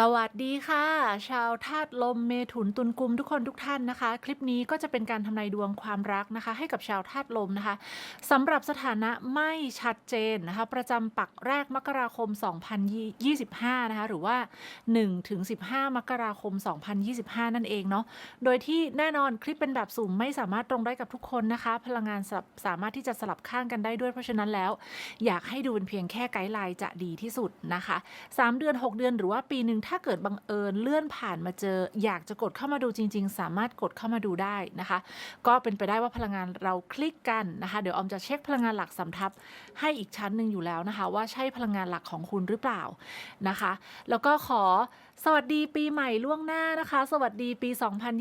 สวัสดีค่ะ ชาวธาตุลมเมถุนตุลกุมทุกคนทุกท่านนะคะ คลิปนี้ก็จะเป็นการทำนายดวงความรักนะคะ ให้กับชาวธาตุลมนะคะสำหรับสถานะไม่ชัดเจนนะคะ ประจำปักแรกมกราคม 2025 นะคะ หรือว่า 1 ถึง 15 มกราคม 2025 นั่นเองเนาะโดยที่แน่นอนคลิปเป็นแบบสุ่มไม่สามารถตรงได้กับทุกคนนะคะ พลังงานสสามารถที่จะสลับข้างกันได้ด้วยเพราะฉะนั้นแล้ว อยากให้ดูเป็นเพียงแค่ไกด์ไลน์จะดีที่สุดนะคะ 3 เดือน 6 เดือนหรือว่าปีหนึ่งถ้าเกิดบังเอิญเลื่อนผ่านมาเจอ อยากจะกดเข้ามาดูจริง ๆ สามารถกดเข้ามาดูได้นะคะ ก็เป็นไปได้ว่าพลังงานเราคลิกกันนะคะ เดี๋ยวออมจะเช็คพลังงานหลักสำทับให้อีกชั้นหนึ่งอยู่แล้วนะคะ ว่าใช่พลังงานหลักของคุณหรือเปล่านะคะ แล้วก็ขอ สวัสดีปีใหม่ล่วงหน้านะคะ สวัสดีปี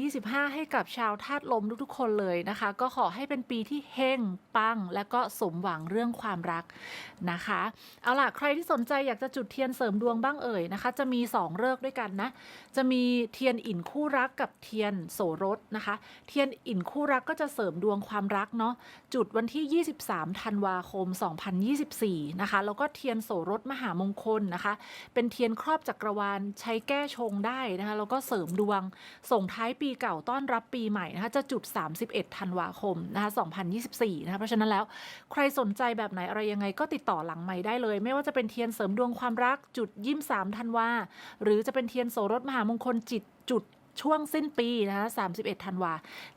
2025 ให้กับชาวธาตุลมทุกๆคนเลยนะคะ ก็ขอให้เป็นปีที่เฮงปัง และก็สมหวังเรื่องความรักนะคะ เอาล่ะ ใครที่สนใจอยากจะจุดเทียนเสริมดวงบ้างเอ่ยนะคะ จะมี 2เลิกด้วยกันนะ จะมีเทียนอิ่นคู่รักกับเทียนโสรสนะคะ เทียนอิ่นคู่รักก็จะเสริมดวงความรักเนาะจุดวันที่ 23ธันวาคม 2024 นะคะแล้วก็เทียนโสรสมหามงคลนะคะ เป็นเทียนครอบจักรวาลใช้แก้ชงได้นะคะแล้วก็เสริมดวงส่งท้ายปีเก่าต้อนรับปีใหม่นะคะจะจุด 31 ธันวาคมนะคะ2024นะคะเพราะฉะนั้นแล้วใครสนใจแบบไหนอะไรยังไงก็ติดต่อหลังใหม่ได้เลย ไม่ว่าจะเป็นเทียนเสริมดวงความรักจุดยิ้ม3ธันวาหรือจะเป็นเทียนโสรถมหามงคลจิตจุด ช่วงสิ้นปีนะคะ31ธันวา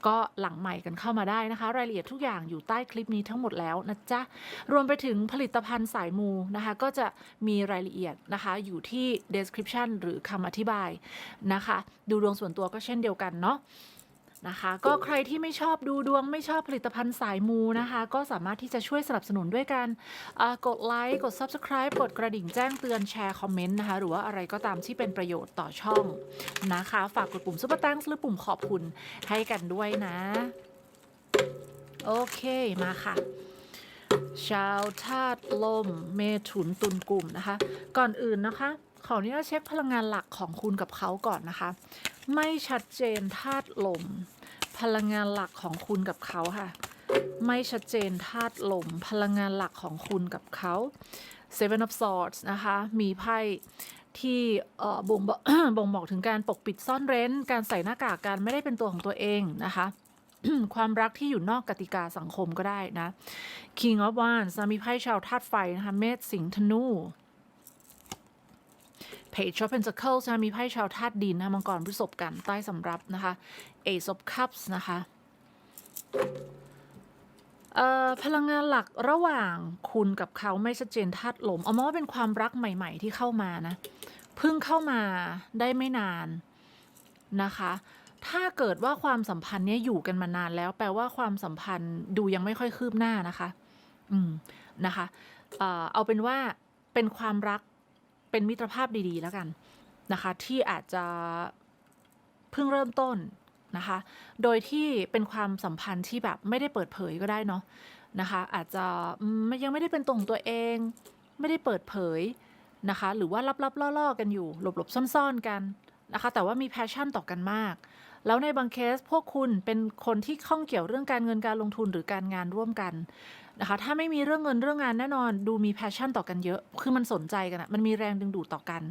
ก็หลังใหม่กันเข้ามาได้นะคะ รายละเอียดทุกอย่างอยู่ใต้คลิปนี้ทั้งหมดแล้วนะจ๊ะ รวมไปถึงผลิตภัณฑ์สายมูนะคะ ก็จะมีรายละเอียดนะคะอยู่ที่ description หรือคำอธิบายนะคะ ดูดวงส่วนตัวก็เช่นเดียวกันเนาะ นะคะ ก็ใครที่ไม่ชอบดูดวงไม่ชอบผลิตภัณฑ์สายมูนะคะ ก็สามารถที่จะช่วยสนับสนุนด้วยการกดไลค์กด Subscribe กดกระดิ่งแจ้งเตือนแชร์คอมเมนต์นะคะ หรือว่าอะไรก็ตามที่เป็นประโยชน์ต่อช่องนะคะ ฝากกดปุ่ม Super Thanks หรือปุ่มขอบคุณให้กันด้วยนะ โอเคมาค่ะชาวธาตุลม เมถุนตุลกลุ่มนะคะ ก่อนอื่นนะคะ ขออนุญาตเช็คพลังงานหลักของคุณกับเขาก่อนนะคะ ไม่ชัดเจนธาตุลม พลังงานหลักของคุณกับเขาค่ะ ไม่ชัดเจนธาตุลม พลังงานหลักของคุณกับเขา Seven of Swords นะคะ มีไพ่ที่บ่งบอกบ่งบอกถึงการปกปิดซ่อนเร้น การใส่หน้ากากการไม่ได้เป็นตัวของตัวเองนะคะ ความรักที่อยู่นอกกติกาสังคมก็ได้นะ King of Wands นะมีไพ่ชาวธาตุไฟนะคะ เมษสิงห์ธนู Page of Pentacles นะมีไพ่ชาวธาตุดินนะมังกรพฤษภกันใต้สำรับนะคะ Ace of Cups นะคะพลังงานหลักระหว่างคุณกับเขาไม่ชัดเจนธาตุลม เอามาว่าเป็นความรักใหม่ ๆ ที่เข้ามานะเพิ่งเข้ามาได้ไม่นานนะคะ ถ้าเกิดว่าความสัมพันธ์เนี้ยอยู่กันมานานแล้ว แปลว่าความสัมพันธ์ดูยังไม่ค่อยคืบหน้านะคะ อืมนะคะ เอ่อเอาเป็นว่าเป็นความรัก เป็นมิตรภาพดีๆ แล้วกันนะคะ ที่อาจจะเพิ่งเริ่มต้นนะคะ โดยที่เป็นความสัมพันธ์ที่แบบไม่ได้เปิดเผยก็ได้เนาะนะคะ อาจจะยังไม่ได้เป็นตัวของตัวเอง ไม่ได้เปิดเผยนะคะ หรือว่าลับๆล่อๆกันอยู่ หลบๆซ่อนๆกันนะคะ แต่ว่ามีแพชชั่นต่อกันมาก แล้วในบางเคสพวกคุณเป็นคนที่ข้องเกี่ยวเรื่องการเงินการลงทุนหรือการงานร่วมกัน นะคะ ถ้าไม่มีเรื่องเงินเรื่องงานแน่นอน ดูมีแพชชั่นต่อกันเยอะ คือมันสนใจกันอะมันมีแรงดึงดูดต่อกัน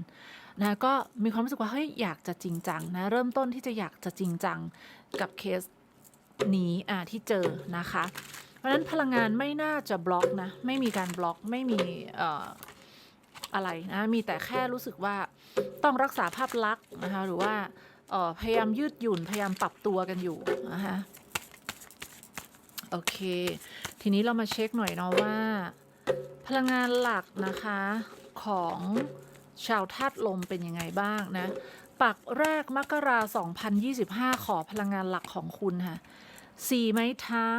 นะก็มีความรู้สึกว่าเฮ้ยอยากจะจริงจังนะเริ่มต้นที่จะอยากจะจริงจังกับเคสนี้อ่าที่เจอนะคะ เพราะฉะนั้นพลังงานไม่น่าจะบล็อกนะไม่มีการบล็อกไม่มีเอ่ออะไรนะมีแต่แค่รู้สึกว่าต้องรักษาภาพลักษณ์นะคะหรือว่าพยายามยืดหยุ่นพยายามปรับตัวกันอยู่นะคะโอเค ทีนี้เรามาเช็คหน่อยเนาะว่า พลังงานหลักนะคะของชาวธาตุลมเป็นยังไงบ้างนะ ปักแรกมกรา2025 ขอพลังงานหลักของคุณค่ะสี่ไม้เท้า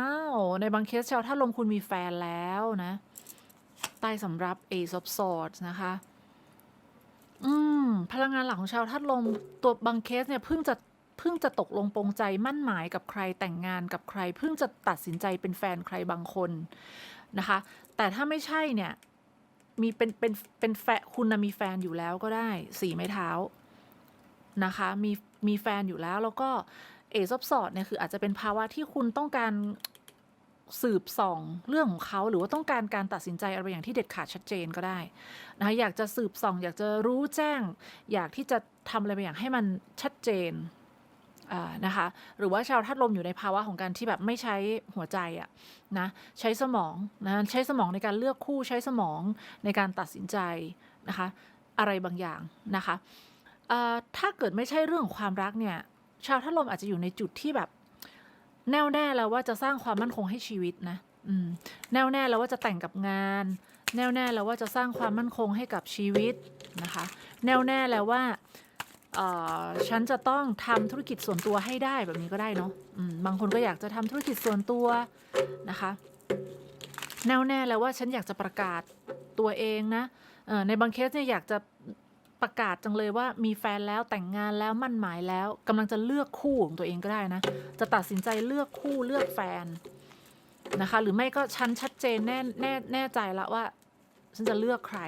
ในบางเคสชาวธาตุลมคุณมีแฟนแล้วนะ ใต้สำรับ Ace of Swords นะคะ อืม พลังงานหลักของชาวธาตุลมตัวบางเคสเนี่ยเพิ่งจะ เพิ่งจะตกลงปรงใจมั่นหมายกับใครแต่งงานกับใคร เพิ่งจะตัดสินใจเป็นแฟนใครบางคนนะคะ แต่ถ้าไม่ใช่เนี่ยมีเป็นเป็นเป็นแฟนคุณนะมีแฟนอยู่แล้วก็ได้สี่ไม้เท้านะคะมีมีแฟนอยู่แล้วแล้วก็เอซอบสอดเนี่ยคืออาจจะเป็นภาวะที่คุณต้องการสืบส่องเรื่องของเขาหรือว่าต้องการการตัดสินใจอะไรบางอย่างที่เด็ดขาดชัดเจนก็ได้นะคะอยากจะสืบส่อง อยากจะรู้แจ้ง อยากที่จะทำอะไรบางอย่างให้มันชัดเจน นะคะ หรือว่าชาวธาตุลมอยู่ในภาวะของการที่แบบไม่ใช้หัวใจอะนะใช้สมองนะใช้สมองในการเลือกคู่ใช้สมองในการตัดสินใจนะคะ อะไรบางอย่างนะคะถ้าเกิดไม่ใช่เรื่องของความรักเนี่ย ชาวธาตุลมอาจจะอยู่ในจุดที่แบบ แน่วแน่แล้วว่าจะสร้างความมั่นคงให้ชีวิตนะแน่วแน่แล้วว่าจะแต่งกับงาน แน่วแน่แล้วว่าจะสร้างความมั่นคงให้กับชีวิตนะคะ แน่วแน่แล้วว่า ฉันจะต้องทำธุรกิจส่วนตัวให้ได้แบบนี้ก็ได้เนาะบางคนก็อยากจะทำธุรกิจส่วนตัวนะคะ แน่วแน่แล้วว่าฉันอยากจะประกาศตัวเองนะในบางเคสเนี่ยอยากจะประกาศจังเลยว่ามีแฟนแล้วแต่งงานแล้วมั่นหมายแล้วกำลังจะเลือกคู่ของตัวเองก็ได้นะ จะตัดสินใจเลือกคู่เลือกแฟนนะคะ หรือไม่ก็ฉันชัดเจนแน่แน่แน่ใจละว่า ฉันจะเลือกใคร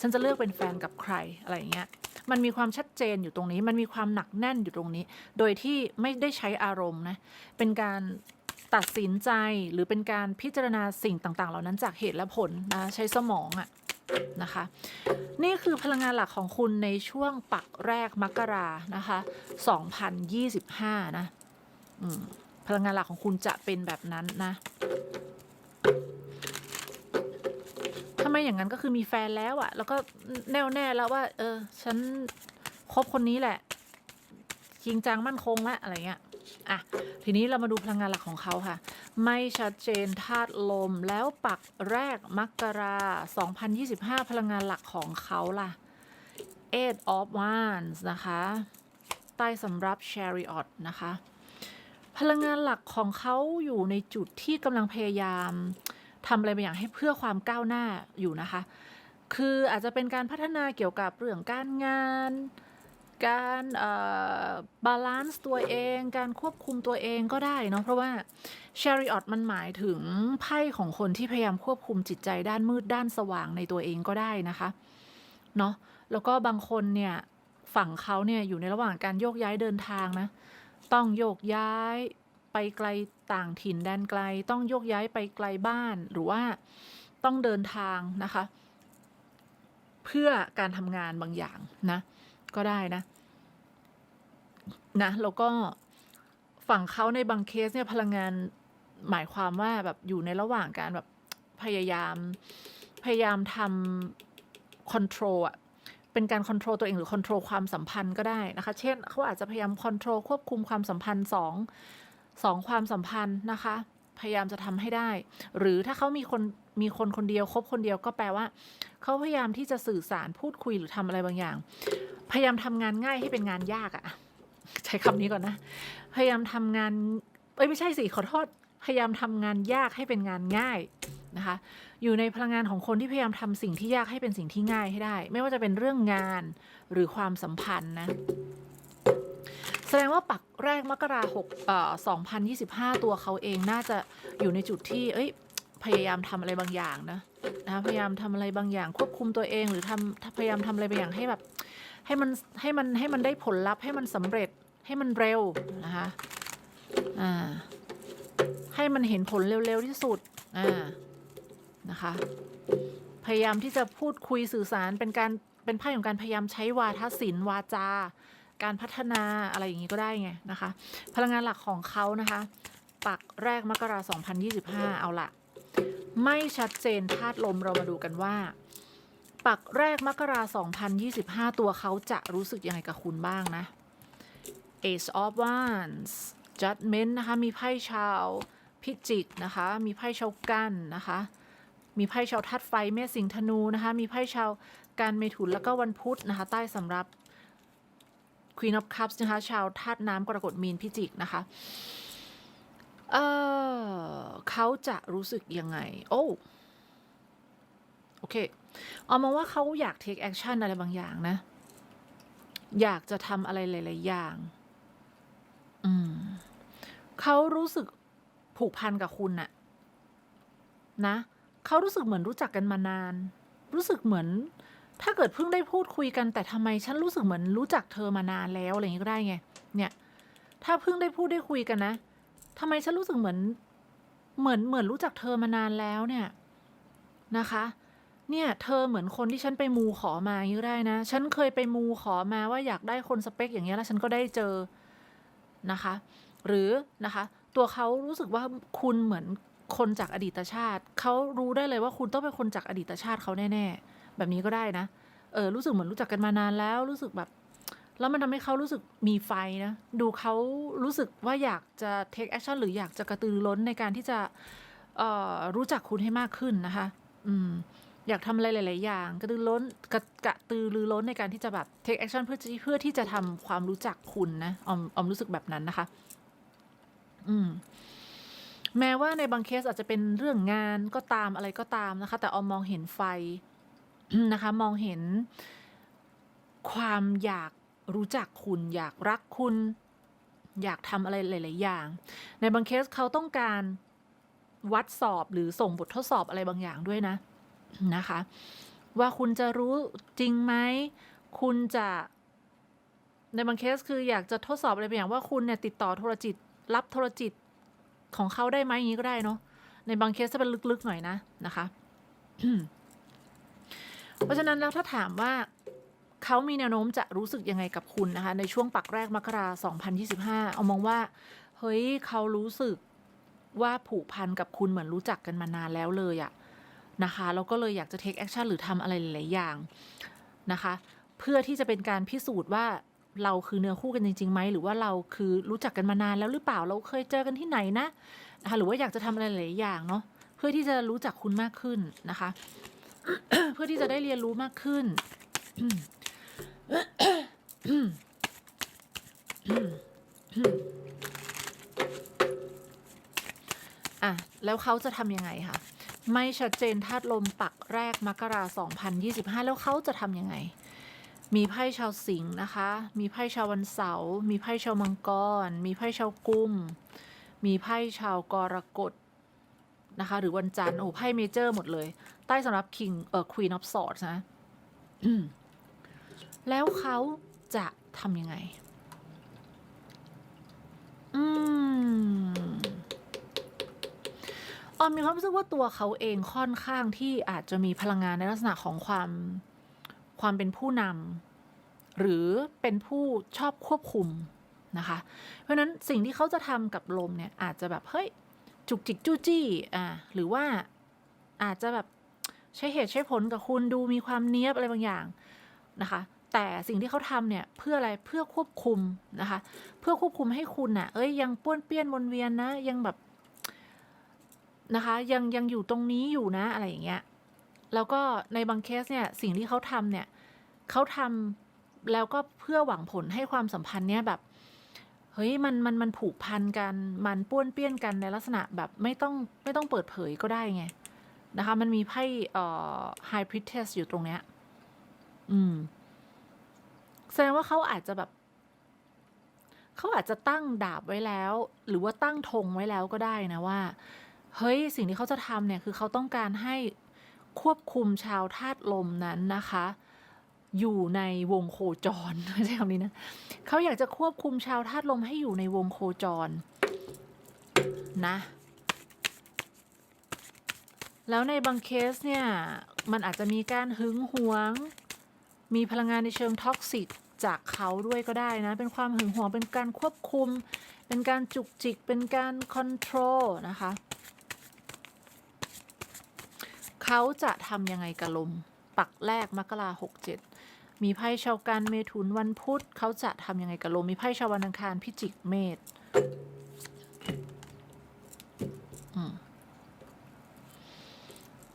ฉันจะเลือกเป็นแฟนกับใครอะไรอย่างเงี้ย มันมีความชัดเจนอยู่ตรงนี้ มันมีความหนักแน่นอยู่ตรงนี้ โดยที่ไม่ได้ใช้อารมณ์นะ เป็นการตัดสินใจหรือเป็นการพิจารณาสิ่งต่าง ๆ เหล่านั้นจากเหตุและผลนะใช้สมองอะนะคะ นี่คือพลังงานหลักของคุณในช่วงปักแรกมกรานะคะ 2025 นะพลังงานหลักของคุณจะเป็นแบบนั้นนะ ถ้าไม่อย่างนั้นก็คือมีแฟนแล้วอะแล้วก็แน่วแน่แล้วว่า เออ ฉันคบคนนี้แหละ จริงจังมั่นคงละอะไรเงี้ยอะทีนี้เรามาดูพลังงานหลักของเขาค่ะ ไม่ชัดเจนธาตุลมแล้วปักแรกมกรา2025 พลังงานหลักของเขาล่ะ Eight of Wands นะคะ ใต้สำรับ Chariot นะคะ พลังงานหลักของเขาอยู่ในจุดที่กำลังพยายาม ทำอะไรบางอย่างให้เพื่อความก้าวหน้าอยู่นะคะ คืออาจจะเป็นการพัฒนาเกี่ยวกับเรื่องการงาน การบาลานซ์ตัวเอง การควบคุมตัวเองก็ได้เนาะเพราะว่า Chariot มันหมายถึงไพ่ของคนที่พยายามควบคุมจิตใจด้านมืดด้านสว่างในตัวเองก็ได้นะคะเนาะแล้วก็บางคนเนี่ยฝั่งเขาเนี่ยอยู่ในระหว่างการโยกย้ายเดินทางนะ ต้องโยกย้าย ไปไกลต่างถิ่นแดนไกล ต้องโยกย้ายไปไกลบ้านหรือว่าต้องเดินทางนะคะ เพื่อการทำงานบางอย่างนะ ก็ได้นะ นะแล้วก็ฝั่งเขาในบางเคสเนี่ยพลังงานหมายความว่าแบบอยู่ในระหว่างการแบบพยายาม พยายามทำคอนโทรลอะเป็นการคอนโทรลตัวเองหรือคอนโทรลความสัมพันธ์ก็ได้นะคะ เช่นเขาอาจจะพยายามคอนโทรลควบคุมความสัมพันธ์สอง สองความสัมพันธ์นะคะ พยายามจะทำให้ได้ หรือถ้าเขามีคนมีคนคนเดียวคบคนเดียวก็แปลว่า เขาพยายามที่จะสื่อสารพูดคุยหรือทำอะไรบางอย่าง พยายามทำงานง่ายให้เป็นงานยากอะใช้คำนี้ก่อนนะ พยายามทำงานเอ้ยไม่ใช่สิขอโทษพยายามทำงานยากให้เป็นงานง่ายนะคะ อยู่ในพลังงานของคนที่พยายามทำสิ่งที่ยากให้เป็นสิ่งที่ง่ายให้ได้ ไม่ว่าจะเป็นเรื่องงานหรือความสัมพันธ์นะ แสดงว่าปักแรกมกราหกเอ่อ2025ตัวเขาเองน่าจะอยู่ในจุดที่ เอ้ย พยายามทำอะไรบางอย่างนะนะพยายามทำอะไรบางอย่าง ควบคุมตัวเองหรือทำพยายามทำอะไรบางอย่างให้แบบให้มันให้มันให้มันได้ผลลัพธ์ให้มันสำเร็จให้มันเร็วนะคะอ่าให้มันเห็นผลเร็วๆที่สุดอ่านะคะ พยายามที่จะพูดคุยสื่อสารเป็นการเป็นไพ่ของการพยายามใช้วาทศิลป์วาจา การพัฒนาอะไรอย่างนี้ก็ได้ไงนะคะ พลังงานหลักของเขานะคะ ปักแรกมกรา2025 เอาละไม่ชัดเจนธาตุลมเรามาดูกันว่า ปักแรกมกรา2025 ตัวเขาจะรู้สึกยังไงกับคุณบ้างนะ Ace of Wands Judgment นะคะ มีไพ่ชาวพิจิกนะคะ มีไพ่ชาวกันนะคะ มีไพ่ชาวธาตุไฟเมษสิงธนูนะคะ มีไพ่ชาวการเมถุนแล้วก็วันพุธนะคะ ใต้สำรับ Queen of Cups นะคะ ชาวธาตุน้ำกรกฎมีนพิจิกนะคะเออเขาจะรู้สึกยังไง โอ้โอเคเอามาว่าเขาอยาก take action อะไรบางอย่างนะ อยากจะทำอะไรหลาย ๆ อย่าง อืมเขารู้สึกผูกพันกับคุณน่ะนะเขารู้สึกเหมือนรู้จักกันมานาน รู้สึกเหมือน ถ้าเกิดเพิ่งได้พูดคุยกันแต่ทำไมฉันรู้สึกเหมือนรู้จักเธอมานานแล้วอะไรอย่างนี้ก็ได้ไง เนี่ย ถ้าเพิ่งได้พูดได้คุยกันนะทำไมฉันรู้สึกเหมือน เหมือนเหมือนรู้จักเธอมานานแล้วเนี่ยนะคะ เนี่ย เธอเหมือนคนที่ฉันไปมูขอมาอย่างนี้ก็ได้นะ ฉันเคยไปมูขอมาว่าอยากได้คนสเปคอย่างเงี้แล้วฉันก็ได้เจอนะคะ หรือนะคะ ตัวเขารู้สึกว่าคุณเหมือนคนจากอดีตชาติ เขารู้ได้เลยว่าคุณต้องเป็นคนจากอดีตชาติเขาแน่ๆ แบบนี้ก็ได้นะ เออ รู้สึกเหมือนรู้จักกันมานานแล้ว รู้สึกแบบ แล้วมันทำให้เขารู้สึกมีไฟนะ ดูเขารู้สึกว่าอยากจะ take action หรืออยากจะกระตือร้นในการที่จะ เอ่อ รู้จักคุณให้มากขึ้นนะคะ อืม อยากทำอะไรหลาย ๆ อย่าง กระตือร้นกระกระตือรือร้นในการที่จะแบบ take action เพื่อเพื่อที่จะทำความรู้จักคุณนะออมออมรู้สึกแบบนั้นนะคะ อืมแม้ว่าในบางเคสอาจจะเป็นเรื่องงานก็ตามอะไรก็ตามนะคะ แต่ออมมองเห็นไฟ นะคะมองเห็นความอยากรู้จักคุณ อยากรักคุณ อยากทำอะไรหลาย ๆ อย่าง ในบางเคสเขาต้องการวัดสอบหรือส่งบททดสอบอะไรบางอย่างด้วยนะนะคะ ว่าคุณจะรู้จริงไหมคุณจะในบางเคสคืออยากจะทดสอบอะไรบางอย่างว่าคุณเนี่ยติดต่อโทรจิต รับโทรจิตของเขาได้ไหมอย่างนี้ก็ได้เนาะในบางเคสจะเป็นลึก ๆ หน่อยนะนะคะ เพราะฉะนั้นแล้วถ้าถามว่าเขามีแนวโน้มจะรู้สึกยังไงกับคุณนะคะ ในช่วงปักแรกมกรา2025เอามองว่า เฮ้ยเขารู้สึกว่าผูกพันกับคุณเหมือนรู้จักกันมานานแล้วเลยอะนะคะแล้วก็เลยอยากจะ take action หรือทำอะไรหลายๆอย่างนะคะ เพื่อที่จะเป็นการพิสูจน์ว่าเราคือเนื้อคู่กันจริงๆไหมหรือว่าเราคือรู้จักกันมานานแล้วหรือเปล่าเราเคยเจอกันที่ไหนนะนะคะหรือว่าอยากจะทำอะไรหลายอย่างเนาะเพื่อที่จะรู้จักคุณมากขึ้นนะคะ เพื่อที่จะได้เรียนรู้มากขึ้นอะ แล้วเขาจะทำยังไงคะไม่ชัดเจนธาตุลมปักแรกมกราสองพันยี่สิบห้าแล้วเขาจะทำยังไง มีไพ่ชาวสิงห์นะคะ มีไพ่ชาววันเสาร์มีไพ่ชาวมังกร มีไพ่ชาวกุม มีไพ่ชาวกรกฎ นะคะ หรือวันจันทร์โอ้ไพ่เมเจอร์หมดเลย ใต้สำหรับ King เอ่อ Queen of Swords นะแล้วเขาจะทำยังไง อืมออมมีความรู้สึกว่าตัวเขาเองค่อนข้างที่อาจจะมีพลังงานในลักษณะของความความเป็นผู้นำหรือเป็นผู้ชอบควบคุมนะคะ เพราะฉะนั้นสิ่งที่เขาจะทำกับลมเนี่ยอาจจะแบบเฮ้ย จุกจิกจู้จี้อ่าหรือว่าอาจจะแบบใช้เหตุใช้ผลกับคุณดูมีความเนี้ยบอะไรบางอย่างนะคะ แต่สิ่งที่เขาทำเนี่ยเพื่ออะไรเพื่อควบคุมนะคะ เพื่อควบคุมให้คุณน่ะ เอ้ยยังป้วนเปี้ยนวนเวียนนะ ยังแบบนะคะยังยังอยู่ตรงนี้อยู่นะอะไรอย่างเงี้ยแล้วก็ในบางเคสเนี่ยสิ่งที่เขาทำเนี่ยเขาทำแล้วก็เพื่อหวังผลให้ความสัมพันธ์เนี่ยแบบ ฮ้ยมันมันมันผูกพันกันมันป้วนเปี้ยนกันในลักษณะแบบไม่ต้องไม่ต้องเปิดเผยก็ได้ไงนะคะมันมีไพ่เอ่อ high priestess อยู่ตรงเนี้ยอืมแสดงว่าเขาอาจจะแบบ เขาอาจจะตั้งดาบไว้แล้ว หรือว่าตั้งธงไว้แล้วก็ได้นะว่า เฮ้ยสิ่งที่เขาจะทำเนี่ยคือเขาต้องการให้ควบคุมชาวธาตุลมนั้นนะคะ อยู่ในวงโคจรใช้คำนี้นะเขาอยากจะควบคุมชาวธาตุลมให้อยู่ในวงโคจรนะ แล้วในบางเคสเนี่ย มันอาจจะมีการหึงหวง มีพลังงานในเชิงท็อกซิกจากเขาด้วยก็ได้นะ เป็นความหึงหวง เป็นการควบคุม เป็นการจุกจิก เป็นการคอนโทรลนะคะ เขาจะทำยังไงกับลม ปักแรกมกราหกเจ็ด มีไพ่ชาวกันเมถุนวันพุธเขาจะทำยังไงกับลมีไพ่ชาววันอังคารพิจิกเมษอืม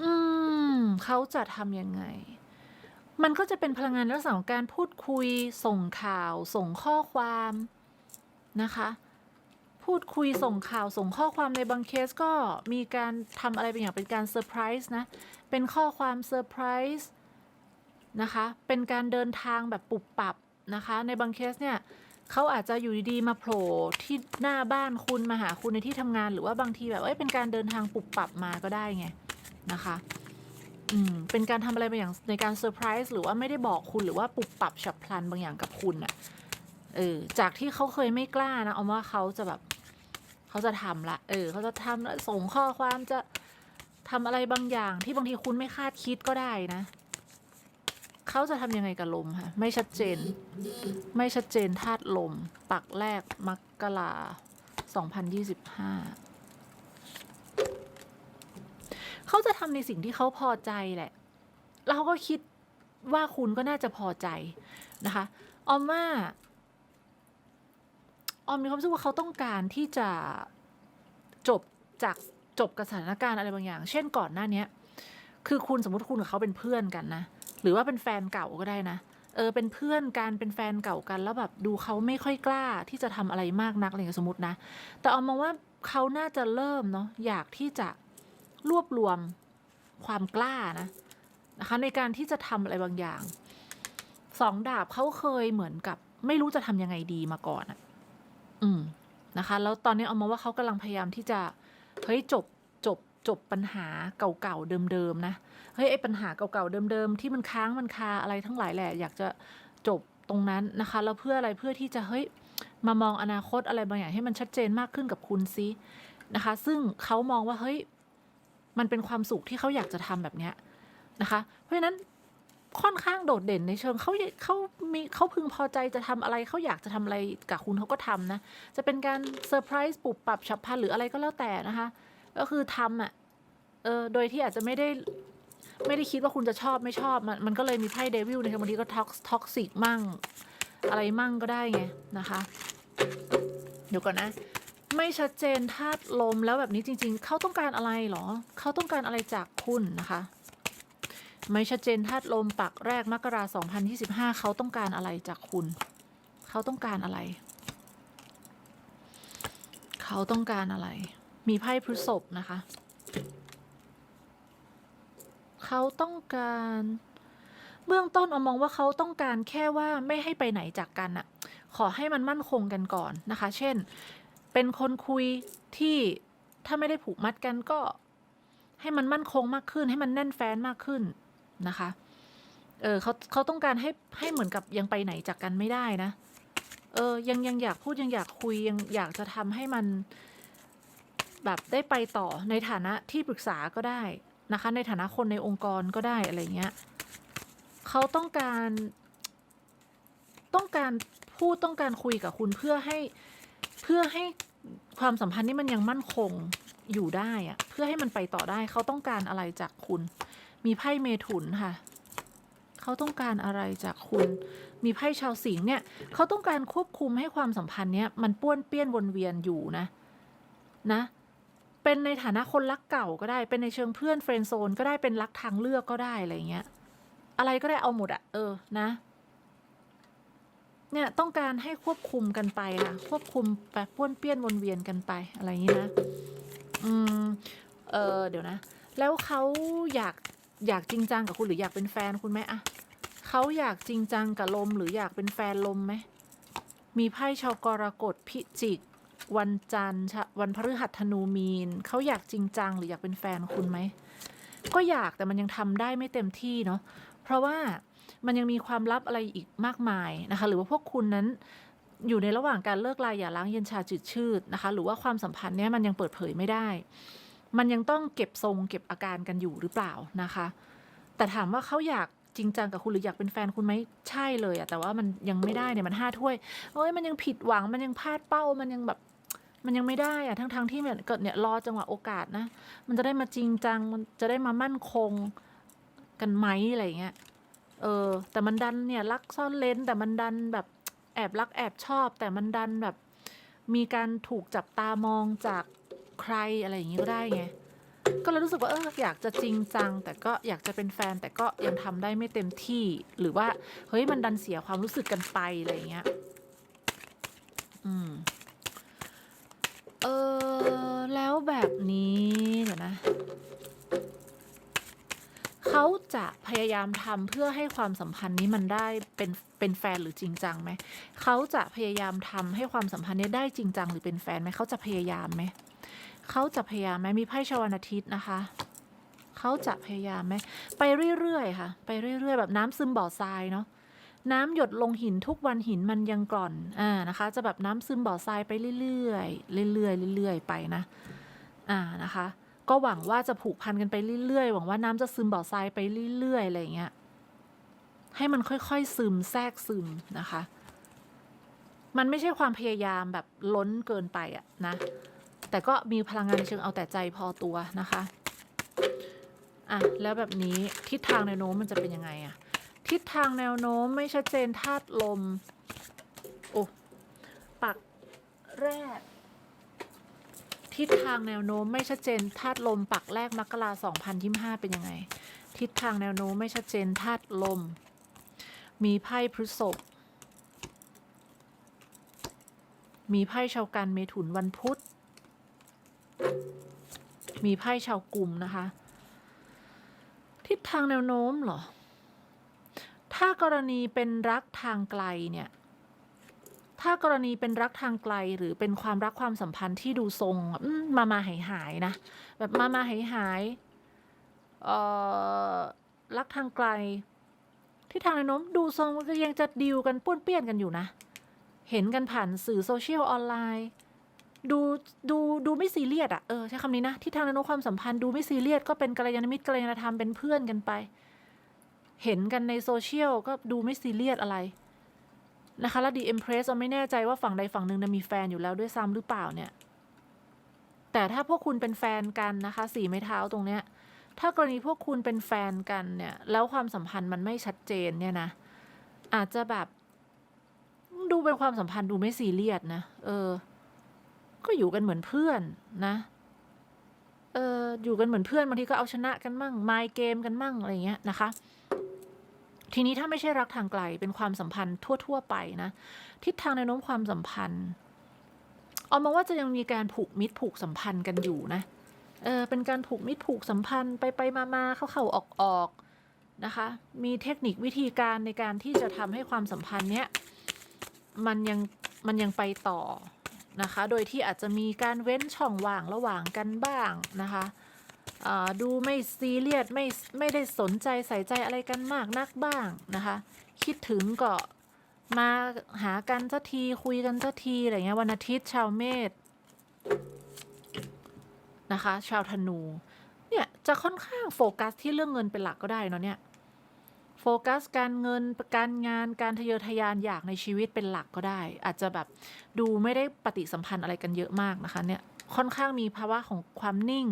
อืมเขาจะทำยังไง มันก็จะเป็นพลังงานในลักษณะของการพูดคุย ส่งข่าว ส่งข้อความนะคะ พูดคุยส่งข่าวส่งข้อความในบางเคสก็มีการทำอะไรเป็นอย่างเป็นการเซอร์ไพรส์นะ เป็นข้อความเซอร์ไพรส์ นะคะ เป็นการเดินทางแบบปุบปับนะคะ ในบางเคสเนี่ยเขาอาจจะอยู่ดีๆมาโผล่ที่หน้าบ้านคุณมาหาคุณในที่ทำงาน หรือว่าบางทีแบบเอ้ยเป็นการเดินทางปุบปับมาก็ได้ไงนะคะ อืมเป็นการทำอะไรบางอย่างในการเซอร์ไพรส์หรือว่าไม่ได้บอกคุณหรือว่าปุบปับฉับพลันบางอย่างกับคุณอะเออจากที่เขาเคยไม่กล้านะเอาว่าเขาจะแบบเขเขาจะทำละเออเขาจะทำละส่งข้อความจะทำอะไรบางอย่างที่บางทีคุณไม่คาดคิดก็ได้นะ เขาจะทำยังไงกับลมค่ะ ไม่ชัดเจน ไม่ชัดเจนธาตุลม ปักแรกมกราสองพันยี่สิบห้าเขาจะทำในสิ่งที่เขาพอใจแหละแล้วเขาก็คิดว่าคุณก็น่าจะพอใจนะคะ ออมว่า ออมมีความรู้สึกว่าเขาต้องการที่จะจบจากจบกับสถานการณ์อะไรบางอย่าง เช่นก่อนหน้าเนี้ยคือคุณสมมติคุณกับเขาเป็นเพื่อนกันนะ หรือว่าเป็นแฟนเก่าก็ได้นะเออเป็นเพื่อนกันเป็นแฟนเก่ากัน แล้วแบบดูเขาไม่ค่อยกล้าที่จะทำอะไรมากนักอะไรอย่างเงี้ยสมมตินะ แต่ออมมองว่าเขาน่าจะเริ่มเนาะอยากที่จะรวบรวมความกล้านะนะคะในการที่จะทำอะไรบางอย่างสองดาบเขาเคยเหมือนกับ ไม่รู้จะทำยังไงดีมาก่อนอะอืมนะคะ แล้วตอนนี้เอามาว่าเขากำลังพยายามที่จะเฮ้ยจบ จบปัญหาเก่าๆเดิมๆนะเฮ้ยไอ้ปัญหาเก่าๆเดิมๆที่มันค้างมันคาอะไรทั้งหลายแหละ อยากจะจบตรงนั้นนะคะแล้วเพื่ออะไรเพื่อที่จะเฮ้ยมามองอนาคตอะไรบางอย่างให้มันชัดเจนมากขึ้นกับคุณซินะคะ ซึ่งเขามองว่าเฮ้ยมันเป็นความสุขที่เขาอยากจะทำแบบเนี้ยนะคะ เพราะฉะนั้นค่อนข้างโดดเด่นในเชิงเขาเขามีเขาพึงพอใจจะทำอะไรเขาอยากจะทำอะไรกับคุณเขาก็ทำนะ จะเป็นการเซอร์ไพรส์ปรับปรับฉับพลันหรืออะไรก็แล้วแต่นะคะ ก็คือทำอะ เออ โดยที่อาจจะไม่ได้ ไม่ได้คิดว่าคุณจะชอบไม่ชอบ มันมันก็เลยมีไพ่เดวิลในบางทีก็ท็อกท็อกซิกมั่ง อะไรมั่งก็ได้ไงนะคะ เดี๋ยวก่อนนะ ไม่ชัดเจนธาตุลมแล้วแบบนี้จริง ๆ เขาต้องการอะไรหรอ เขาต้องการอะไรจากคุณนะคะไม่ชัดเจนธาตุลมปักแรกมกราสองพันยี่สิบห้าเขาต้องการอะไรจากคุณ เขาต้องการอะไร เขาต้องการอะไร มีไพ่พฤษภนะคะ เขาต้องการเบื้องต้นเอามองว่าเขาต้องการแค่ว่าไม่ให้ไปไหนจากกันอะขอให้มันมั่นคงกันก่อนนะคะ เช่น เป็นคนคุยที่ถ้าไม่ได้ผูกมัดกันก็ ให้มันมั่นคงมากขึ้น ให้มันแน่นแฟ้นมากขึ้นนะคะ เออเขาเขาต้องการให้ให้เหมือนกับยังไปไหนจากกันไม่ได้นะ เออยังยังอยากพูดยังอยากคุยยังอยากจะทำให้มัน แบบได้ไปต่อในฐานะที่ปรึกษาก็ได้นะคะ ในฐานะคนในองค์กรก็ได้อะไรเงี้ยเขาต้องการต้องการพูดต้องการคุยกับคุณเพื่อให้เพื่อให้ความสัมพันธ์นี้มันยังมั่นคงอยู่ได้อะเพื่อให้มันไปต่อได้เขาต้องการอะไรจากคุณ มีไพ่เมถุนค่ะเขาต้องการอะไรจากคุณ มีไพ่ชาวสิงห์เนี่ยเขาต้องการควบคุมให้ความสัมพันธ์เนี้ยมันป้วนเปี้ยนวนเวียนอยู่นะนะ เป็นในฐานะคนรักเก่าก็ได้ เป็นในเชิงเพื่อนเฟรนด์โซนก็ได้เป็นรักทางเลือกก็ได้อะไรเงี้ย อะไรก็ได้เอาหมดอะเออนะ เนี่ยต้องการให้ควบคุมกันไปค่ะ ควบคุมแบบป้วนเปี้ยนวนเวียนกันไปอะไรอย่างนี้นะ อืม เออเดี๋ยวนะ แล้วเขาอยากอยากจริงจังกับคุณหรืออยากเป็นแฟนคุณไหมอะเขาอยากจริงจังกับลมหรืออยากเป็นแฟนลมไหมมีไพ่ชาวกรกฎพิจิก วันจันทร์วันพฤหัสธนูมีน เขาอยากจริงจังหรืออยากเป็นแฟนคุณไหม ก็อยากแต่มันยังทำได้ไม่เต็มที่เนาะ เพราะว่ามันยังมีความลับอะไรอีกมากมายนะคะ หรือว่าพวกคุณนั้นอยู่ในระหว่างการเลิกลายอย่าล้างเย็นชาจืดชืดนะคะ หรือว่าความสัมพันธ์เนี้ยมันยังเปิดเผยไม่ได้ มันยังต้องเก็บทรงเก็บอาการกันอยู่หรือเปล่านะคะ แต่ถามว่าเขาอยากจริงจังกับคุณหรืออยากเป็นแฟนคุณไหมใช่เลยอะแต่ว่ามันยังไม่ได้เนี่ยมันห้าถ้วยเอ้ยมันยังผิดหวังมันยังพลาดเป้ามันยังแบบ มันยังไม่ได้อะทั้งๆทที่เนี่ยเกิดเนี่ยรอจังหวะโอกาสนะ มันจะได้มาจริงจัง มันจะได้มามั่นคงกันไหมอะไรเงี้ย เออ แต่มันดันเนี่ยรักซ่อนเลนแต่มันดันแบบแอบรักแอบชอบ แต่มันดันแบบ มีการถูกจับตามองจากใครอะไรอย่างงี้ก็ได้ไง ก็เลยรู้สึกว่าเอออยากจะจริงจัง แต่ก็อยากจะเป็นแฟน แต่ก็ยังทำได้ไม่เต็มที่ หรือว่าเฮ้ยมันดันเสียความรู้สึกกันไปอะไรอย่างเงี้ย อืม เออ แล้วแบบนี้เดี๋ยวนะ เขาจะพยายามทำเพื่อให้ความสัมพันธ์นี้มันได้เป็นเป็นแฟนหรือจริงจังไหม เขาจะพยายามทำให้ความสัมพันธ์นี้ได้จริงจังหรือเป็นแฟนไหม เขาจะพยายามไหม เขาจะพยายามไหมมีไพ่ชวันอาทิตย์นะคะเขาจะพยายามไหมไปเรื่อยๆค่ะ ไปเรื่อยๆ แบบน้ำซึมบ่อทรายเนาะ น้ำหยดลงหินทุกวันหินมันยังกร่อน อ่านะคะ จะแบบน้ำซึมบ่อทรายไปเรื่อยๆเรื่อยๆเรื่อยๆไปนะ อ่านะคะ ก็หวังว่าจะผูกพันกันไปเรื่อยๆหวังว่าน้ำจะซึมบ่อทรายไปเรื่อยๆอะไรอย่างเงี้ยให้มันค่อยๆซึมแทรกซึมนะคะ มันไม่ใช่ความพยายามแบบล้นเกินไปอะนะ แต่ก็มีพลังงานเชิงเอาแต่ใจพอตัวนะคะ อะ แล้วแบบนี้ทิศทางแนโน้มมันจะเป็นยังไงอะ ทิศทางแนวโน้มไม่ชัดเจนธาตุลม โอ้ ปักแรก ทิศทางแนวโน้มไม่ชัดเจนธาตุลม ปักแรกมกราสองพันยี่ห้าเป็นยังไง ทิศทางแนวโน้มไม่ชัดเจนธาตุลม มีไพ่พฤษภมีไพ่ชาวกันเมถุนวันพุธ มีไพ่ชาวกลุ่มนะคะ ทิศทางแนวโน้มเหรอ ถ้ากรณีเป็นรักทางไกลเนี่ยถ้ากรณีเป็นรักทางไกลหรือเป็นความรักความสัมพันธ์ที่ดูทรงมามาหายหายนะ แบบมามาหายหายเอ่อรักทางไกล ที่ทางแนวโน้มดูทรงก็ยังจะดีลกันป้วนเปี้ยนกันอยู่นะ เห็นกันผ่านสื่อโซเชียลออนไลน์ดูดูดูไม่ซีเรียสอะเออใช้คำนี้นะที่ทางแนวโน้มความสัมพันธ์ดูไม่ซีเรียสก็เป็นกัลยาณมิตรกัลยาณธรรมเป็นเพื่อนกันไป เห็นกันในโซเชียลก็ดูไม่ซีเรียสอะไรนะคะแล้วดีเอ็มเพรสเราไม่แน่ใจว่าฝั่งใดฝั่งหนึ่งนะมีแฟนอยู่แล้วด้วยซ้ำหรือเปล่าเนี่ย แต่ถ้าพวกคุณเป็นแฟนกันนะคะ สีไม้เท้าตรงเนี้ย ถ้ากรณีพวกคุณเป็นแฟนกันเนี่ย แล้วความสัมพันธ์มันไม่ชัดเจนเนี่ยนะ อาจจะแบบดูเป็นความสัมพันธ์ดูไม่ซีเรียสนะ เออ ก็อยู่กันเหมือนเพื่อนนะ เอออยู่กันเหมือนเพื่อนบางทีก็เอาชนะกันมั่งไมเกมกันมั่งอะไรเงี้ยนะคะ ทีนี้ถ้าไม่ใช่รักทางไกลเป็นความสัมพันธ์ทั่ว ๆ ไปนะ ทิศทางแนโน้มความสัมพันธ์เอามาว่าจะยังมีการผูกมิตรผูกสัมพันธ์กันอยู่นะเออเป็นการผูกมิตรผูกสัมพันธ์ไปไปมามาเข้าเข้าออกออกนะคะ มีเทคนิควิธีการในการที่จะทำให้ความสัมพันธ์เนี้ยมันยังมันยังไปต่อนะคะ โดยที่อาจจะมีการเว้นช่องว่างระหว่างกันบ้างนะคะ ดูไม่ซีเรียสไม่ไม่ได้สนใจใส่ใจอะไรกันมากนักบ้างนะคะ คิดถึงก็มาหากันสักทีคุยกันสักทีอะไรเงี้ยวันอาทิตย์ชาวเมษนะคะ ชาวธนู เนี่ยจะค่อนข้างโฟกัสที่เรื่องเงินเป็นหลักก็ได้เนาะเนี่ยโฟกัสการเงินการงานการทะเยอทะยานอยากในชีวิตเป็นหลักก็ได้ อาจจะแบบดูไม่ได้ปฏิสัมพันธ์อะไรกันเยอะมากนะคะ เนี่ยค่อนข้างมีภาวะของความนิ่ง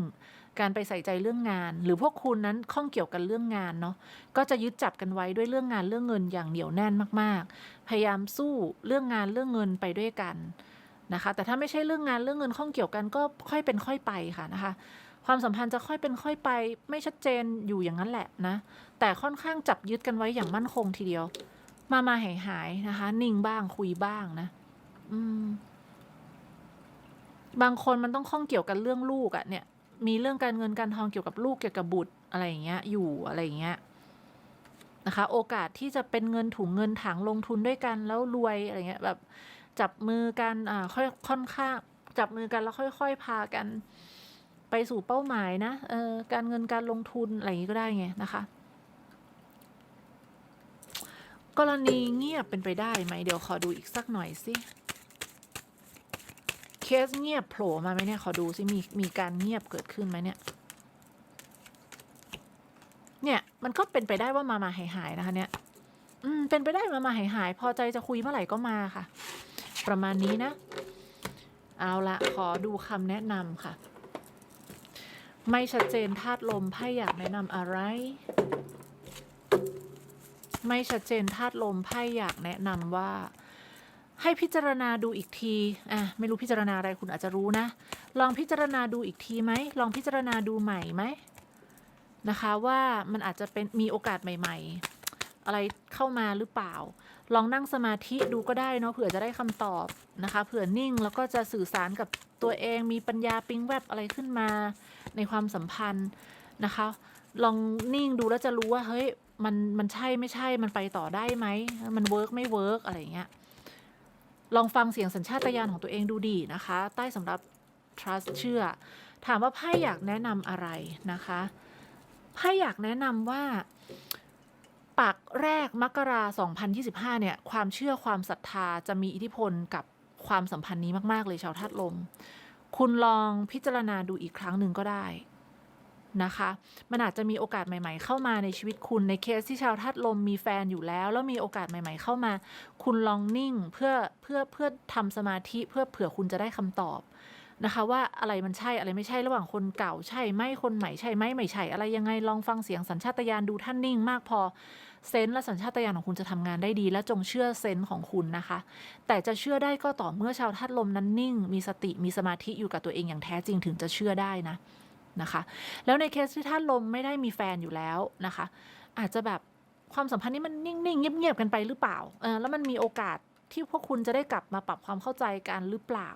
การไปใส่ใจเรื่องงาน หรือพวกคุณนั้นข้องเกี่ยวกันเรื่องงานเนาะก็จะยึดจับกันไว้ด้วยเรื่องงานเรื่องเงินอย่างเหนียวแน่นมาก ๆ พยายามสู้เรื่องงานเรื่องเงินไปด้วยกันนะคะ แต่ถ้าไม่ใช่เรื่องงานเรื่องเงินข้องเกี่ยวกันก็ค่อยเป็นค่อยไปค่ะนะคะ ความสัมพันธ์จะค่อยเป็นค่อยไป ไม่ชัดเจนอยู่อย่างนั้นแหละนะ แต่ค่อนข้างจับยึดกันไว้อย่างมั่นคงทีเดียว มามาหายหายนะคะ นิ่งบ้างคุยบ้างนะ อืมบางคนมันต้องข้องเกี่ยวกันเรื่องลูกอะเนี่ย มีเรื่องการเงินการทองเกี่ยวกับลูกเกี่ยวกับบุตรอะไรอย่างเงี้ยอยู่อะไรอย่างเงี้ยนะคะ โอกาสที่จะเป็นเงินถุงเงินถังลงทุนด้วยกันแล้วรวยอะไรเงี้ยแบบจับมือกันอ่าค่อยค่อนข้างจับมือกันแล้วค่อย ๆ พากัน ไปสู่เป้าหมายนะเออการเงินการลงทุนอะไรอย่างนี้ก็ได้ไงนะคะ กรณีเงียบเป็นไปได้ไหมเดี๋ยวขอดูอีกสักหน่อยสิ สเงียบโผล่มาไหมเนี่ย ขอดูสิมีมีการเงียบเกิดขึ้นไหมเนี่ย เนี่ย มันก็เป็นไปได้ว่ามามาหายหายๆนะคะเนี่ย อืม เป็นไปได้มามาหายหายๆพอใจจะคุยเมื่อไหร่ก็มาค่ะ ประมาณนี้นะ เอาละขอดูคำแนะนำค่ะ ไม่ชัดเจนธาตุลมไพ่อยากแนะนำอะไร ไม่ชัดเจนธาตุลมไพ่อยากแนะนำว่า ให้พิจารณาดูอีกทีอะไม่รู้พิจารณาอะไรคุณอาจจะรู้นะ ลองพิจารณาดูอีกทีไหม ลองพิจารณาดูใหม่ไหมนะคะว่ามันอาจจะเป็นมีโอกาสใหม่ ๆ อะไรเข้ามาหรือเปล่า ลองนั่งสมาธิดูก็ได้เนาะเผื่อจะได้คำตอบนะคะเผื่อนิ่งแล้วก็จะสื่อสารกับตัวเองมีปัญญาปิ๊งแวบอะไรขึ้นมาในความสัมพันธ์นะคะ ลองนิ่งดูแล้วจะรู้ว่าเฮ้ยมันมันใช่ไม่ใช่มันไปต่อได้ไหมมันเวิร์กไม่เวิร์กอะไรอย่างเงี้ย ลองฟังเสียงสัญชาตญาณของตัวเองดูดีนะคะ ใต้สำหรับ trust เชื่อ ถามว่าไพ่อยากแนะนำอะไรนะคะไพ่อยากแนะนำว่าปักแรกมกรา2025 เนี่ย ความเชื่อความศรัทธาจะมีอิทธิพลกับความสัมพันธ์นี้มาก ๆ เลยชาวธาตุลม คุณลองพิจารณาดูอีกครั้งหนึ่งก็ได้ นะคะ มันอาจจะมีโอกาสใหม่ ๆ เข้ามาในชีวิตคุณในเคสที่ชาวธาตุลมมีแฟนอยู่แล้ว แล้วมีโอกาสใหม่ ๆ เข้ามา คุณลองนิ่งเพื่อเพื่อเพื่อทำสมาธิเพื่อเผื่อคุณจะได้คำตอบนะคะว่าอะไรมันใช่อะไรไม่ใช่ระหว่างคนเก่าใช่ไหมคนใหม่ใช่ไหมไม่ใช่อะไรยังไงลองฟังเสียงสัญชาตญาณดูท่านนิ่งมากพอเซนส์และสัญชาตญาณของคุณจะทำงานได้ดี และจงเชื่อเซนส์ของคุณนะคะ แต่จะเชื่อได้ก็ต่อเมื่อชาวธาตุลมนั้นนิ่ง มีสติมีสมาธิอยู่กับตัวเองอย่างแท้จริงถึงจะเชื่อได้นะ นะคะ แล้วในเคสที่ธาตุลมไม่ได้มีแฟนอยู่แล้วนะคะ อาจจะแบบความสัมพันธ์นี้มันนิ่งๆเงียบๆกันไปหรือเปล่าเออแล้วมันมีโอกาสที่พวกคุณจะได้กลับมาปรับความเข้าใจกันหรือเปล่า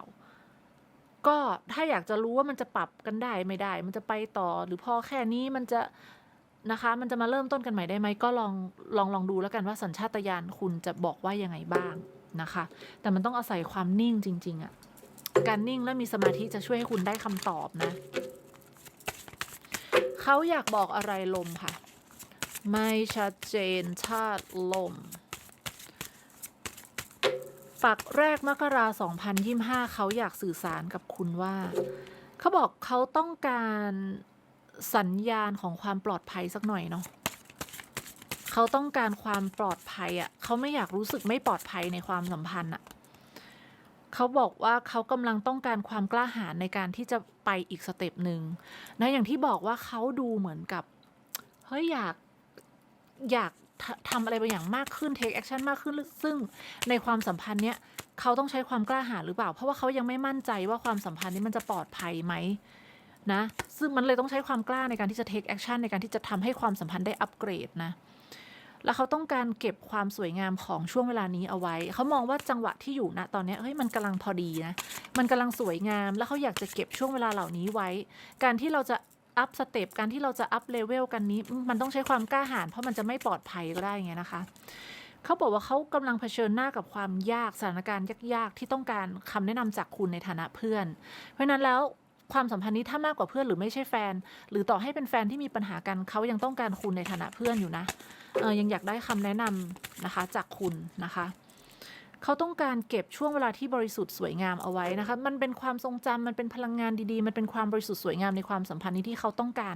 ก็ถ้าอยากจะรู้ว่ามันจะปรับกันได้ไม่ได้ มันจะไปต่อหรือพอแค่นี้มันจะนะคะ มันจะมาเริ่มต้นกันใหม่ได้ไหมก็ลองลองลองดูแล้วกันว่าสัญชาตญาณคุณจะบอกว่ายังไงบ้างนะคะ แต่มันต้องอาศัยความนิ่งจริง ๆอะ่ะการนิ่งและมีสมาธิจะช่วยให้คุณได้คำตอบนะ เขาอยากบอกอะไรลมค่ะ ไม่ชัดเจนธาตุลม ปักแรกมกราสองพันยี่ห้าเขาอยากสื่อสารกับคุณว่า เขาบอกเขาต้องการสัญญาณของความปลอดภัยสักหน่อยเนาะเขาต้องการความปลอดภัยอะ่ะเขาไม่อยากรู้สึกไม่ปลอดภัยในความสัมพันธ์อะ่ะ เขาบอกว่าเขากำลังต้องการความกล้าหาญในการที่จะไปอีกสเต็ปหนึ่งนะอย่างที่บอกว่าเขาดูเหมือนกับเฮ้ยอยากอยากทำอะไรบางอย่างมากขึ้น take action มากขึ้นซึ่งในความสัมพันธ์เนี้ยเขาต้องใช้ความกล้าหาญหรือเปล่า เพราะว่าเขายังไม่มั่นใจว่าความสัมพันธ์นี้มันจะปลอดภัยไหมนะซึ่งมันเลยต้องใช้ความกล้าในการที่จะ take action ในการที่จะทำให้ความสัมพันธ์ได้อัปเกรดนะ แล้วเขาต้องการเก็บความสวยงามของช่วงเวลานี้เอาไว้ เขามองว่าจังหวะที่อยู่ณตอนนี้เฮ้ยมันกำลังพอดีนะ มันกำลังสวยงาม แล้วเขาอยากจะเก็บช่วงเวลาเหล่านี้ไว้ การที่เราจะอัพสเต็ปการที่เราจะอัพเลเวลกันนี้ มันต้องใช้ความกล้าหาญเพราะมันจะไม่ปลอดภัยก็ได้ไงนะคะเขาบอกว่าเขากำลังเผชิญหน้ากับความยากสถานการณ์ยากๆที่ต้องการคำแนะนำจากคุณในฐานะเพื่อน เพราะฉะนั้นแล้วความสัมพันธ์นี้ถ้ามากกว่าเพื่อนหรือไม่ใช่แฟน หรือต่อให้เป็นแฟนที่มีปัญหากันเขายังต้องการคุณในฐานะเพื่อนอยู่นะ เออยังอยากได้คำแนะนำนะคะจากคุณนะคะเขาต้องการเก็บช่วงเวลาที่บริสุทธิ์สวยงามเอาไว้นะคะ มันเป็นความทรงจำมันเป็นพลังงานดีๆ มันเป็นความบริสุทธิ์สวยงามในความสัมพันธ์นี้ที่เขาต้องการ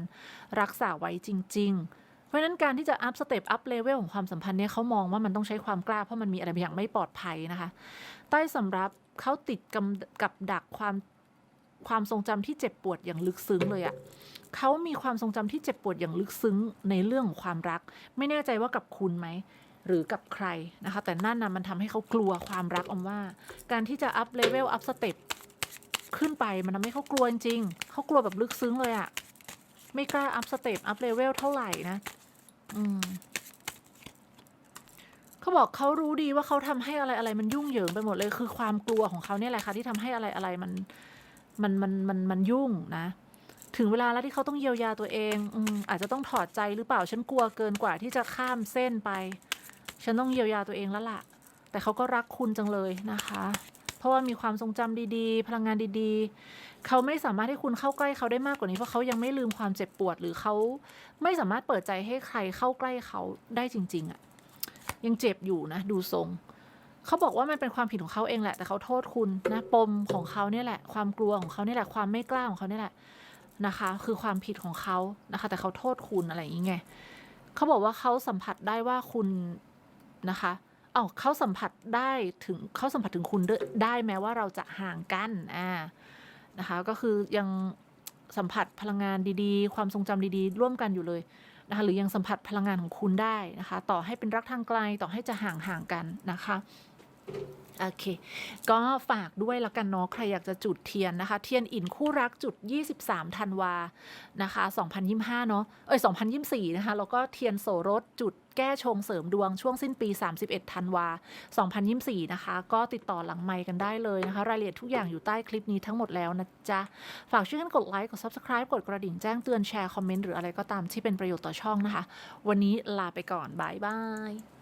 รักษาไว้จริง ๆ เพราะนั้นการที่จะอัพสเต็ปอัพเลเวลของความสัมพันธ์เนี้เขามองว่ามันต้องใช้ความกล้าเพราะมันมีอะไรบางอย่างไม่ปลอดภัยนะคะ ใต้สำรับเขาติดกับกับดักความความทรงจำที่เจ็บปวดอย่างลึกซึ้งเลยอะ เขามีความทรงจำที่เจ็บปวดอย่างลึกซึ้งในเรื่องของความรัก ไม่แน่ใจว่ากับคุณไหมหรือกับใครนะคะ แต่นั่นนะมันทำให้เขากลัวความรักอมว่า การที่จะอัพเลเวลอัพสเต็ปขึ้นไปมันทำให้เขากลัวจริงเขากลัวแบบลึกซึ้งเลยอะไม่กล้าอัพสเต็ปอัพเลเวลเท่าไหร่นะ อืมเขาบอกเขารู้ดีว่าเขาทำให้อะไรอะไรมันยุ่งเหยิงไปหมดเลย คือความกลัวของเขาเนี่ยแหละค่ะที่ทำให้อะไรอะไรมันมันมันมันมันยุ่งนะ ถึงเวลาแล้วที่เขาต้องเยียวยาตัวเองอืมอาจจะต้องถอดใจหรือเปล่าฉันกลัวเกินกว่าที่จะข้ามเส้นไป ฉันต้องเยียวยาตัวเองแล้วล่ะ แต่เขาก็รักคุณจังเลยนะคะ เพราะว่ามีความทรงจำดีๆ พลังงานดีๆ เขาไม่สามารถให้คุณเข้าใกล้เขาได้มากกว่านี้เพราะเขายังไม่ลืมความเจ็บปวด หรือเขาไม่สามารถเปิดใจให้ใครเข้าใกล้เขาได้จริง ๆอะ่ะยังเจ็บอยู่นะ ดูทรงเขาบอกว่ามันเป็นความผิดของเขาเองแหละ แต่เขาโทษคุณนะ ปมของเขาเนี่ยแหละ ความกลัวของเขาเนี่ยแหละ ความไม่กล้าของเขาเนี่ยแหละ นะคะ คือความผิดของเขานะคะ แต่เขาโทษคุณอะไรอย่างเงี้ยเขาบอกว่าเขาสัมผัสได้ว่าคุณนะคะอ๋อเขาสัมผัสได้ถึงเขาสัมผัสถึงคุณได้แม้ว่าเราจะห่างกันอ่านะคะ ก็คือยังสัมผัสพลังงานดีๆ ความทรงจำดีๆ ร่วมกันอยู่เลยนะคะหรือยังสัมผัสพลังงานของคุณได้นะคะ ต่อให้เป็นรักทางไกลต่อให้จะห่างห่างกันนะคะ โอเค ก็ฝากด้วยแล้วกันเนาะ ใครอยากจะจุดเทียนนะคะ เทียนอินคู่รักจุด 23ธันวา นะคะ 2025 เนาะ เอ้ย 2024 นะคะ แล้วก็เทียนโสรสจุดแก้ชงเสริมดวงช่วงสิ้นปี 31 ธันวา 2024 นะคะ ก็ติดต่อหลังไมค์กันได้เลยนะคะ รายละเอียดทุกอย่างอยู่ใต้คลิปนี้ทั้งหมดแล้วนะจ๊ะ ฝากช่วยกันกดไลค์ กด Subscribe กดกระดิ่งแจ้งเตือนแชร์คอมเมนต์หรืออะไรก็ตามที่เป็นประโยชน์ต่อช่องนะคะ วันนี้ลาไปก่อนบายบาย